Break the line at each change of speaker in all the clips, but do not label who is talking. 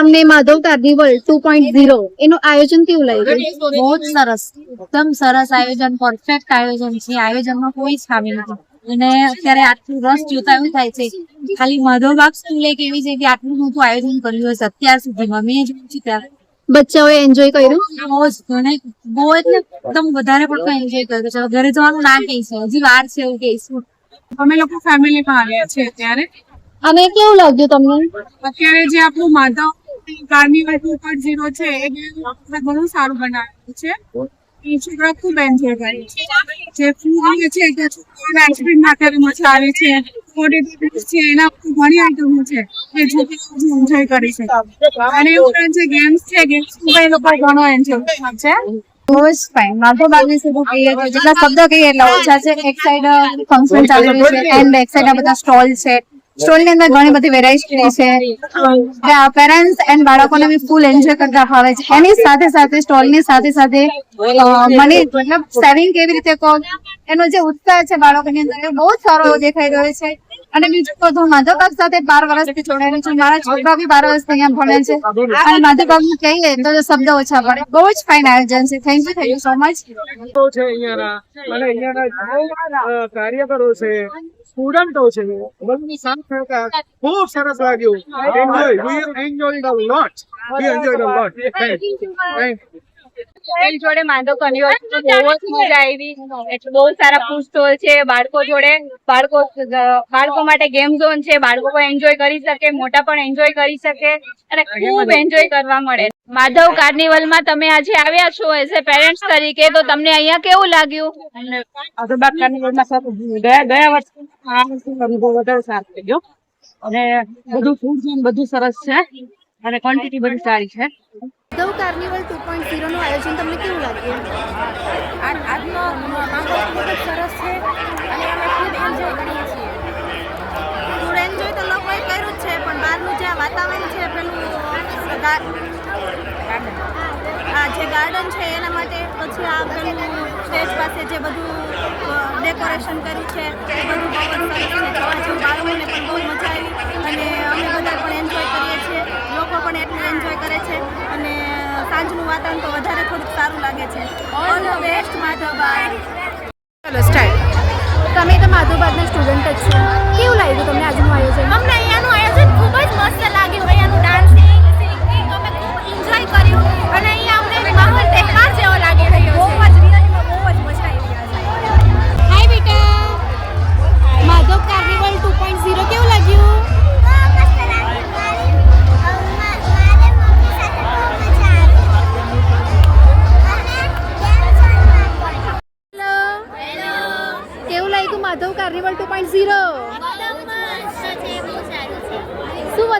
તમને Madhav carnival two point zero એનું આયોજન કેવું લાગ્યું?
બહુ જ સરસ. એકદમ સરસ આયોજન પરફેક્ટ આયોજન છે. આયોજનમાં કોઈ જ ખામી નથી. અને અત્યારે આટલું રસ જોતા એવું થાય છે ખાલી માધવ બાપ સ્કૂલ એક એવી છે કે આટલું મોટું આયોજન કર્યું હશે અત્યાર સુધીમાં મેં જોયું છે ત્યારે
બચ્ચાઓએ એન્જોય કર્યું?
બહુ જ ઘણે બહુ એટલે એકદમ વધારે પડતો એન્જોય કર્યો છે. ઘરે જવાનું ના કહીશું હજી વાર છે એવું કહીશું
અમે લોકો ફેમિલીમાં આવ્યા છે અત્યારે.
અને કેવું લાગ્યું તમને?
અત્યારે જે આપણું Madhav carnival two point zero છે, એ ઘણું સારું બનાવ્યું છે. છોકરા ખૂબ એન્જોય કરે છે. જે ફૂડ છે તે છોકરાઓને આઈસ્ક્રીમ માટે મજા આવે છે. પોટેટો એના ઘણી છે એન્જોય કરી છે. અને જે ગેમ્સ છે ગેમ્સ ઘણો એન્જોય છે.
જ ફાઇન જેટલા શબ્દ કહીએ એક સાઈડ ફંક્શન એક સાઈડ બધા સ્ટોલ છે. સ્ટોલની અંદર ઘણી બધી વેરાયટી છે. પેરેન્ટ્સ એન્ડ બાળકોને બી ફૂલ એન્જોય કરતા ફાવે છે. એની સાથે સાથે સ્ટોલની સાથે સાથે મને મતલબ સેવિંગ કેવી રીતે કહો? એનો જે ઉત્સાહ છે બાળકોની અંદર બહુ સારો એવો દેખાઈ રહ્યો છે. અને બીજું તો હું સાથે બાર વર્ષથી જોડાયેલી છું. મારા છોકરા બી બાર વર્ષથી અહીંયા ભણે છે. અને માધવબાગનું કહીએ તો શબ્દ ઓછા પડે. બહુ જ ફાઇન આયોજન છે. Thank you thank you so much
કાર્યકરો છે સ્ટુડન્ટો છે. બધું સહકાર ખૂબ સરસ લાગ્યું. Enjoy we enjoyed a lot we enjoyed a lot thank
એની જોડે માંદો કર્યો બહુ જ મજા આવી. એટલે બહુ સારા ફૂડ છે. બાળકો જોડે બાળકો બાળકો માટે ગેમ ઝોન છે. બાળકો પણ એન્જોય કરી શકે મોટા પણ એન્જોય કરી શકે. અને ખૂબ એન્જોય કરવા મળે. માધવ કાર્નિવલમાં તમે આજે આવ્યા છો એઝ એ પેરેન્ટ્સ તરીકે તો તમને અહીંયા કેવું લાગ્યું?
આદરબાગ કાર્નિવલમાં સાથે ગયા ગયા વર્ષે આ અનુભવ વધારે સારો ગયો અને બધું ફૂડ છે બધું સરસ છે. અને ક્વોન્ટિટી બધી સારી છે.
ઉદ્ધવ કાર્નિવલ ટુ પોઈન્ટ ઝીરોનું આયોજન તમને કેવું લાગ્યું?
આજનો માહોલ ખૂબ જ સરસ છે અને અમે ખૂબ એન્જોય કરીએ છીએ. ફૂડ એન્જોય તો લોકોએ કર્યું જ છે પણ બહારનું જે આ વાતાવરણ છે પેલું આ જે ગાર્ડન છે એના સ્ટેજ પાસે જે બધું ડેકોરેશન કર્યું છે એ બધું બહુ જ સરસ છે. જોવા બાળકોને પણ બહુ મજા આવી અને અમે બધા પણ એન્જોય કરીએ છીએ. લોકો પણ એટલું એન્જોય કરે છે અને સાંજનું વાતાવરણ તો વધારે થોડુંક સારું લાગે છે. ઓલ ધ બેસ્ટ માધવબાઈ
ચલો સ્ટાર્ટ તમે તો માધવબાગના સ્ટુડન્ટ જ છો. કેવું લાગ્યું તમને આજનું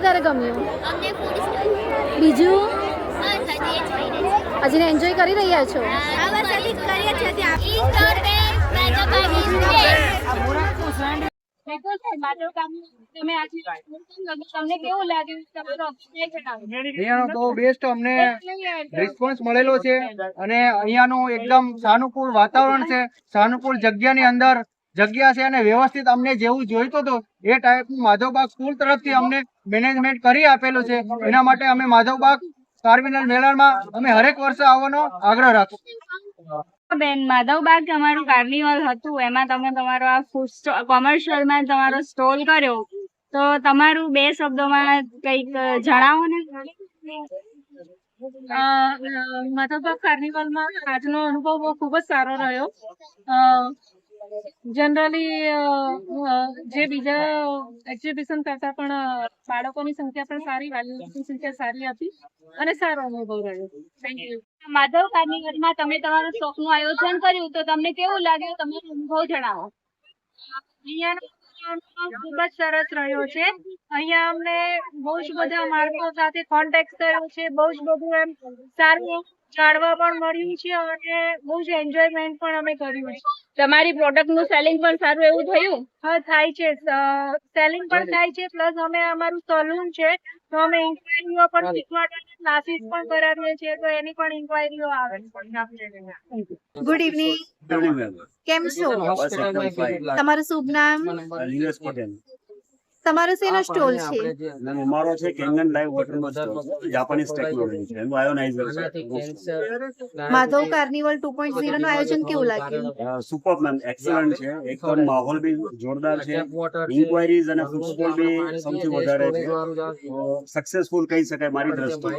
વધારે ગમ્યું? બીજું? હજી એન્જોય કરી રહ્યા છો?
રિસ્પોન્સ મળેલો છે અને અહીંયાનું એકદમ સાનુકૂળ વાતાવરણ છે. સાનુકૂળ જગ્યાની અંદર જગ્યા છે અને વ્યવસ્થિત અમને જેવું જોઈતું હતું એ ટાઈપનું માધવબાગ સ્કૂલ તરફથી અમને મેનેજમેન્ટ કરી આપેલું છે. એના માટે અમે માધવબાગ કાર્મિનલ મેળામાં અમે હરેક વર્ષે આવવાનો આગ્રહ રાખશું
બેન માધવબાગ તમારું કાર્નિવલ હતું એમાં તમે તમારો આ ફૂડ કોમર્શિયલમાં તમારો સ્ટોલ કર્યો. તો તમારું બે શબ્દોમાં કંઈક જણાવો ને?
માધવબાગ કાર્નિવલમાં આજનો અનુભવ બહુ ખૂબ જ સારો રહ્યો. જનરલી જે બીજા એક્ઝિબિશન કરતા પણ બાળકોની સંખ્યા પણ સારી વાલીઓની સંખ્યા સારી હતી અને સારો અનુભવ રહ્યો. થેન્ક યુ
માધવ કાર્નિવલમાં તમે તમારું શોખનું આયોજન કર્યું તો તમને કેવું લાગ્યું? તમે અનુભવ જણાવો.
ખૂબ જ સરસ રહ્યો છે. અહીંયા અમને બહુ જ બધા માણસો સાથે કોન્ટેક્ટ કર્યો છે. બહુ જ બધું એમ સારું જાણવા પણ મળ્યું છે અને બહુ જ એન્જોયમેન્ટ પણ અમે કર્યું છે.
તમારી પ્રોડક્ટનું સેલિંગ પણ સારું એવું થયું?
હા થાય છે. સેલિંગ પણ થાય છે પ્લસ અમે અમારું સલૂન છે તો અમે ઇન્ક્વાયરીઓ પણ શીખવાડવાના ક્લાસીસ પણ કરાવીએ છીએ તો એની પણ ઇન્ક્વાયરીઓ આવે છે.
ગુડ ઇવનિંગ કેમ છો? તમારું શુભ નામ?
પટેલ.
તમારો શેનો સ્ટોલ છે.
અમારો છે Kangen live water Japanese technology છે. એનું આયોનાઇઝર છે.
Madhav carnival two point zero નું આયોજન કેવું લાગ્યું?
સુપર મેમ એક્સલન્ટ છે. એકદમ માહોલ બી જોરદાર છે. ઇન્ક્વાયરીઝ અને ફૂટબોલ બી સૌથી વધારે છે. સક્સેસફુલ કહી શકાય મારી દ્રષ્ટિએ.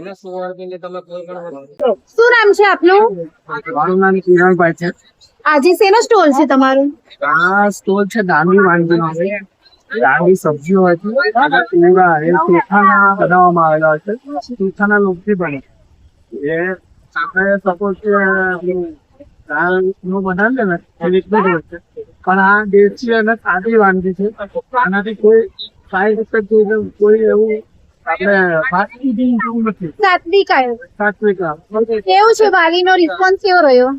શું નામ છે આપનું?
મારું નામ કિરણભાઈ છે.
આજે સેનો સ્ટોલ છે તમારું?
આ સ્ટોલ છે દાંડી વાનગીનો. દાંડી સબ્જીઓ હોય છે અને પૂરા એ ચોખાના બનાવવામાં આવેલા છે ચોખાના લોટથી બને. એ આપણે સપોઝ કે દાળનું બનાવીએ ને એ રીતનું હોય છે. પણ આ દેશી અને સાદી વાનગી છે. આનાથી કોઈ સાઈડ ઇફેક્ટ કોઈ એવું આપણે નથી.
સાત્વિક આયો
સાત્વિક આ.
કેવું છે? વાલીનો રિસ્પોન્સ કેવો રહ્યો?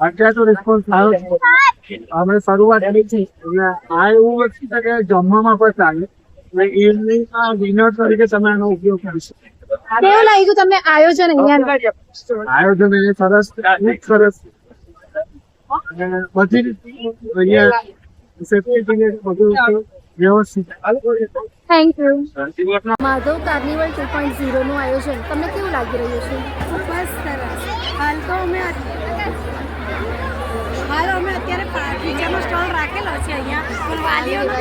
અત્યારે તો રિસ્પોન્સ સારો છે. અમે શરૂઆત કરી છે. એટલે આ એવું વસ્તુ છે કે જમવામાં પણ ચાલે. અને ઇવનિંગ આ ડિનર તરીકે તમે આનો ઉપયોગ કરી શકો.
કેવું લાગ્યું તમને આયોજન અહીંયા?
આયોજન એ સરસ ખૂબ સરસ બધી રીતે અહીંયા સેફ્ટી બધું વ્યવસ્થિત
thank you Madhav carnival two point ઝીરોનું આયોજન. તમને કેવું લાગી રહ્યું છે?
ખૂબ જ સરસ. હાલ તો અમે હાલ અમે અત્યારે બીજાનો સ્ટોલ રાખેલો છે અહીંયા. પણ વાલીઓનો